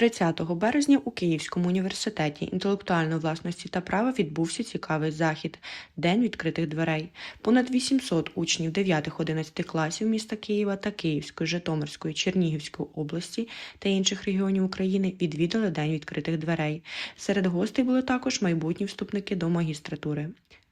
30 березня у Київському університеті інтелектуальної власності та права відбувся цікавий захід День відкритих дверей. Понад 800 учнів 9-11 класів міста Києва та Київської, Житомирської, Чернігівської області та інших регіонів України відвідали День відкритих дверей. Серед гостей були також майбутні вступники до магістратури.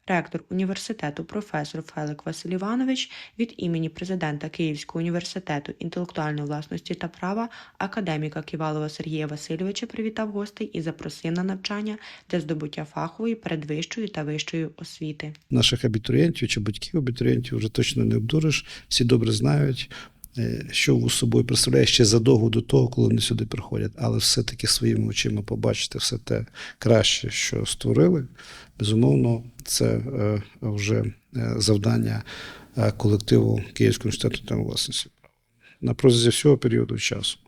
Ректор університету професор Фелик Василь Іванович від імені президента Київського університету інтелектуальної власності та права академіка Ківалова Сергія Васильовича привітав гостей і запросив на навчання для здобуття фахової, передвищої та вищої освіти. наших абітурієнтів чи батьків абітурієнтів вже точно не обдуриш. Всі добре знають, що вуз собою представляє ще задовго до того, коли вони сюди приходять. Але все-таки своїми очима побачити все те краще, що створили. Безумовно, це е, вже е, завдання е, колективу Київського університету та власності. На протязі всього періоду часу.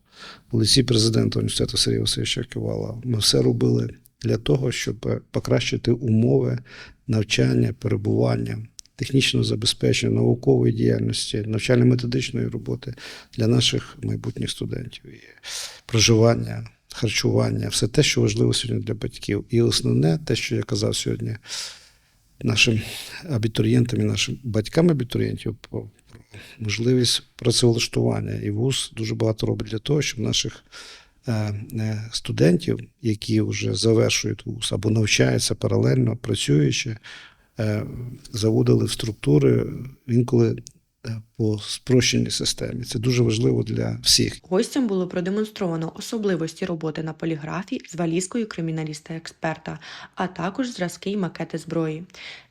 В лиці президента університету Сергія Васильовича Ківала ми все робили для того, щоб е, покращити умови навчання, перебування, технічного забезпечення, наукової діяльності, навчально-методичної роботи для наших майбутніх студентів. І проживання, харчування, все те, що важливо сьогодні для батьків. І основне, те, що я казав сьогодні нашим абітурієнтам і нашим батькам абітурієнтів можливість працевлаштування. І ВУЗ дуже багато робить для того, щоб наших е, е, студентів, які вже завершують вуз або навчаються паралельно, працюючи, заводили в структури інколи по спрощеній системі. Це дуже важливо для всіх. Гостям було продемонстровано особливості роботи на поліграфі з валізкою криміналіста-експерта, а також зразки й макети зброї.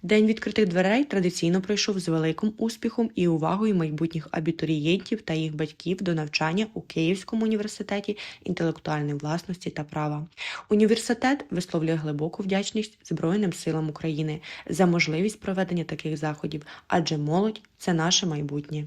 День відкритих дверей традиційно пройшов з великим успіхом і увагою майбутніх абітурієнтів та їх батьків до навчання у Київському університеті інтелектуальної власності та права. Університет висловлює глибоку вдячність Збройним силам України за можливість проведення таких заходів, адже молодь це наше майбутнє.